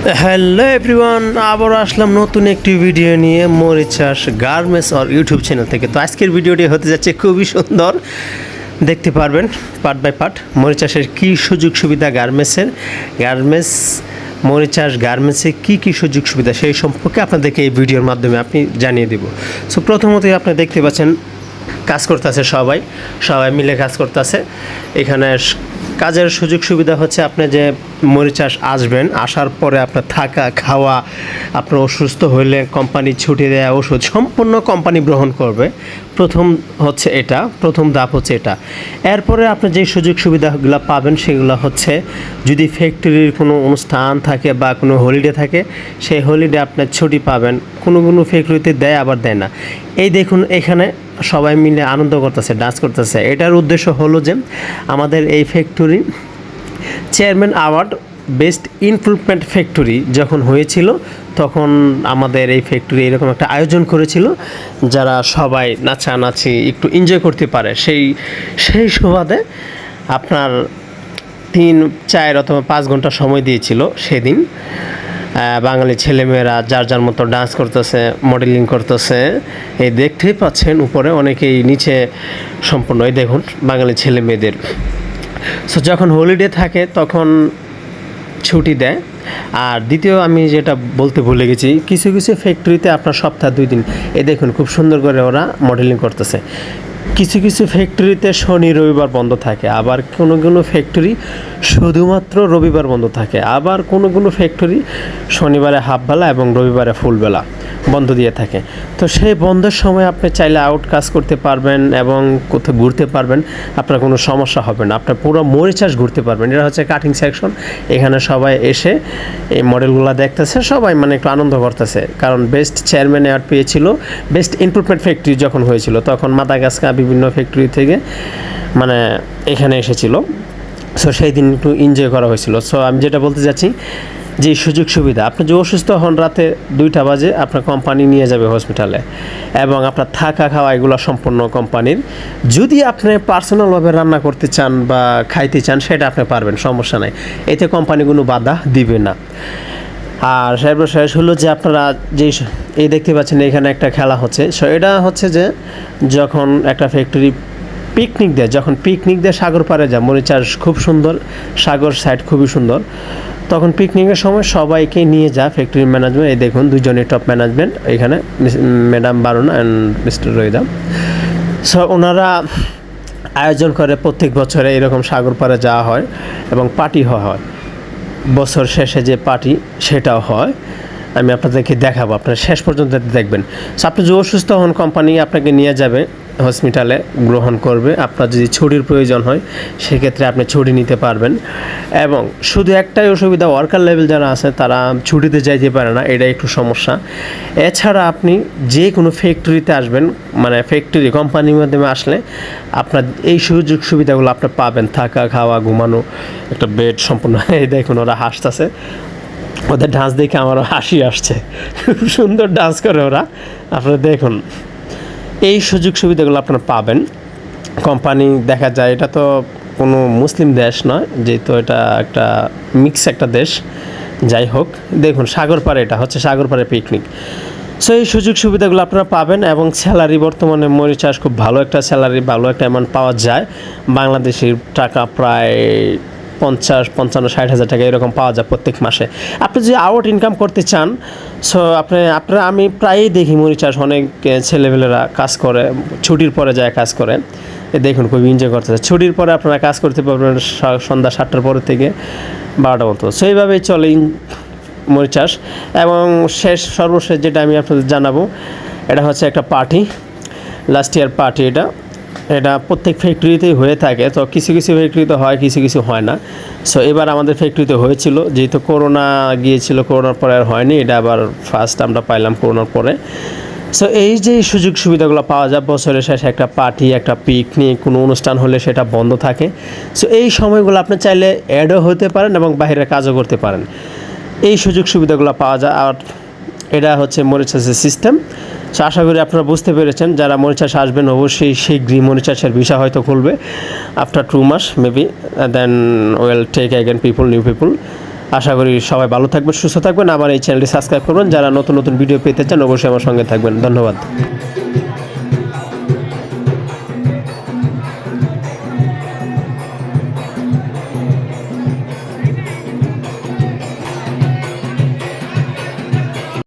Hello everyone আবার আসলাম নতুন একটি ভিডিও নিয়ে মরিচাস গার্মেন্টস আর ইউটিউব চ্যানেল থেকে। তো আজকের ভিডিওটি হতে যাচ্ছে খুবই সুন্দর। দেখতে পারবেন পার্ট বাই পার্ট মরিচাসের কী সুযোগ সুবিধা গার্মেন্টসের, গার্মেন্টস, মরিচাস গার্মেন্টসে কী কী সুযোগ সুবিধা সেই সম্পর্কে আপনাদেরকে এই ভিডিওর মাধ্যমে আপনি জানিয়ে দেব। সো প্রথমতই আপনি দেখতে পাচ্ছেন কাজ করতেছে সবাই সবাই মিলে কাজ করতেছে। এখানে কাজের সুযোগ সুবিধা হচ্ছে আপনি যে মরিচাস আসবেন, আসার পরে আপনার থাকা, খাওয়া, আপনার অসুস্থ হইলে কোম্পানি ছুটি দেয়া, ওষুধ সম্পূর্ণ কোম্পানি গ্রহণ করবে। প্রথম হচ্ছে এটা, প্রথম ধাপ হচ্ছে এটা। এরপরে আপনি যে সুযোগ সুবিধাগুলো পাবেন সেগুলো হচ্ছে, যদি ফ্যাক্টরির কোনো অনুষ্ঠান থাকে বা কোনো হলিডে থাকে, সেই হলিডে আপনার ছুটি পাবেন। কোনো কোনো ফ্যাক্টরিতে দেয় আবার দেয় না। এই দেখুন এখানে সবাই মিলে আনন্দ করতেছে ডান্স করতেছে। এটার উদ্দেশ্য হলো যে আমাদের এই factory chairman award best improvement factory যখন হয়েছিল, তখন আমাদের এই ফ্যাক্টরি এরকম একটা আয়োজন করেছিল, যারা সবাই নাচানাচি একটু এনজয় করতে পারে। সেই সেই সুবাদে আপনার তিন, চার অথবা পাঁচ ঘণ্টা সময় দিয়েছিল সেদিন। বাঙালি ছেলেমেয়েরা যার যার মতো ডান্স করতেছে মডেলিং করতেছে, এই দেখতেই পাচ্ছেন উপরে অনেকেই নিচে সম্পূর্ণ, এই দেখুন বাঙালি ছেলে মেয়েদের সো যখন হলিডে থাকে তখন ছুটি দেয়। আর দ্বিতীয় আমি যেটা বলতে ভুলে গেছি, কিছু কিছু ফ্যাক্টরিতে আপনার সপ্তাহ দুই দিন এ দেখুন খুব সুন্দর করে ওরা মডেলিং করতেছে। কিছু কিছু ফ্যাক্টরিতে শনি, রবিবার বন্ধ থাকে, আবার কোনো কোনো ফ্যাক্টরি শুধুমাত্র রবিবার বন্ধ থাকে, আবার কোনো কোনো ফ্যাক্টরি শনিবারে হাফবেলা এবং রবিবারে ফুলবেলা বন্ধ দিয়ে থাকে। তো সেই বন্ধের সময় আপনি চাইলে আউট কাজ করতে পারবেন এবং কোথাও ঘুরতে পারবেন, আপনার কোনো সমস্যা হবে না। আপনার পুরো মরিচাষ ঘুরতে পারবেন। এটা হচ্ছে কাটিং সেকশন এখানে সবাই এসে এই মডেলগুলো দেখতেছে, সবাই মানে একটু আনন্দ করতেছে। কারণ বেস্ট চেয়ারম্যান অ্যাওয়ার্ড পেয়েছিল বেস্ট ইমপ্রুভমেন্ট ফ্যাক্টরি যখন হয়েছিল, তখন মাদাগাস্কা বিভিন্ন ফ্যাক্টরি থেকে মানে এখানে এসেছিল। সো সেই দিন একটু এনজয় করা হয়েছিল। সো আমি যেটা বলতে যাচ্ছি যে সুযোগ সুবিধা। আপনি যে অসুস্থ হন রাতে দুইটা বাজে, আপনার কোম্পানি নিয়ে যাবে হসপিটালে এবং আপনার থাকা খাওয়া এগুলো সম্পূর্ণ কোম্পানির। যদি আপনি পার্সোনালভাবে রান্না করতে চান বা খাইতে চান, সেটা আপনি পারবেন, সমস্যা নাই। এতে কোম্পানি কোনো বাধা দিবে না। আর সর্বশেষ হলো যে আপনারা স- এই দেখতে পাচ্ছেন এখানে একটা খেলা হচ্ছে। সো এটা হচ্ছে যে যখন একটা ফ্যাক্টরি পিকনিক দেয়, যখন পিকনিক দেয় সাগর পাড়ে যায়, মরিচার খুব সুন্দর, সাগর সাইড খুবই সুন্দর। তখন পিকনিকের সময় সবাইকে নিয়ে যা ফ্যাক্টরি ম্যানেজমেন্ট এই দেখুন দুজনের টপ ম্যানেজমেন্ট এখানে madam Baruna and mister Rahida. So ওনারা আয়োজন করে প্রত্যেক বছরে এরকম সাগর পাড়ে যাওয়া হয় এবং পার্টি হয়। বছর শেষে যে পার্টি সেটাও হয়। আমি আপনাদেরকে দেখাবো, আপনারা শেষ পর্যন্ত দেখবেন। সো আপনি যদি অসুস্থ হন কোম্পানি আপনাকে নিয়ে যাবে। হসপিটালে গ্রহণ করবে। আপনার যদি ছুটির প্রয়োজন হয়, সেক্ষেত্রে আপনি ছুটি নিতে পারবেন। এবং শুধু একটাই অসুবিধা ওয়ার্কার লেভেল যারা আছে, তারা ছুটিতে যাইতে পারে না এটা একটু সমস্যা। এছাড়া আপনি যে কোনো ফ্যাক্টরিতে আসবেন মানে ফ্যাক্টরি কোম্পানির মাধ্যমে আসলে আপনার এই সুযোগ সুবিধাগুলো আপনি পাবেন। থাকা, খাওয়া, ঘুমানো, একটা বেড সম্পূর্ণ। এই দেখুন, ওরা হাসতেছে। ওদের ডান্স দেখে আমারও হাসি আসছে। খুব সুন্দর ডান্স করে ওরা। আপনারা দেখুন। এই সুযোগ সুবিধাগুলো আপনারা পাবেন। কোম্পানি দেখা যায় এটা তো কোনো মুসলিম দেশ নয়, যেহেতু এটা একটা মিক্স একটা দেশ। যাই হোক, দেখুন সাগর পাড়ে এটা হচ্ছে সাগর পাড়ে পিকনিক সো এই সুযোগ সুবিধাগুলো আপনারা পাবেন এবং স্যালারি বর্তমানে মরিচাষ খুব ভালো একটা স্যালারি ভালো একটা অ্যামাউন্ট পাওয়া যায়। বাংলাদেশের টাকা প্রায় পঞ্চাশ পঞ্চান্ন ষাট হাজার টাকা এরকম পাওয়া যায় প্রত্যেক মাসে। আপনি যদি আউট ইনকাম করতে চান সো আপনি আপনারা আমি প্রায়ই দেখি মরিচাষ অনেক এ, ছেলেমেয়েরা কাজ করে ছুটির পরে যায় কাজ করে। দেখুন খুবই এনজয় করতেছে। ছুটির পরে আপনারা কাজ করতে পারবেন সন্ধ্যা সাতটার পরে থেকে বারোটা মতো সো এইভাবেই চলে ইন- মরিচাষ এবং শেষ সর্বশেষ যেটা আমি আপনাদের জানাব এটা হচ্ছে একটা পার্টি লাস্ট ইয়ার পার্টি এটা। এটা প্রত্যেক ফ্যাক্টরিতেই হয়ে থাকে। তো কিছু কিছু ফ্যাক্টরিতে হয়, কিছু কিছু হয় না। সো এবার আমাদের ফ্যাক্টরিতে হয়েছিল। যেহেতু করোনা গিয়েছিল করোনার পরে আর হয়নি। এটা আবার ফার্স্ট আমরা পাইলাম করোনার পরে। সো এই যে সুযোগ সুবিধাগুলো পাওয়া যায়, বছরের শেষে একটা পার্টি একটা পিকনিক কোনো অনুষ্ঠান হলে সেটা বন্ধ থাকে। সো এই সময়গুলো আপনি চাইলে অ্যাডও হতে পারেন এবং বাইরে কাজও করতে পারেন। এই সুযোগ সুবিধাগুলো পাওয়া যায়। আর এটা হচ্ছে মরিচাষের সিস্টেম সো আশা করি আপনারা বুঝতে পেরেছেন, যারা মরিচাষ আসবেন অবশ্যই শীঘ্রই মরিচাষের ভিসা হয়তো খুলবে আফটার টু মাস maybe then well take again people new people আশা করি সবাই ভালো থাকবেন, সুস্থ থাকবেন আমার এই চ্যানেলটি সাবস্ক্রাইব করবেন, যারা নতুন নতুন ভিডিও পেতে চান, অবশ্যই আমার সঙ্গে থাকবেন। ধন্যবাদ।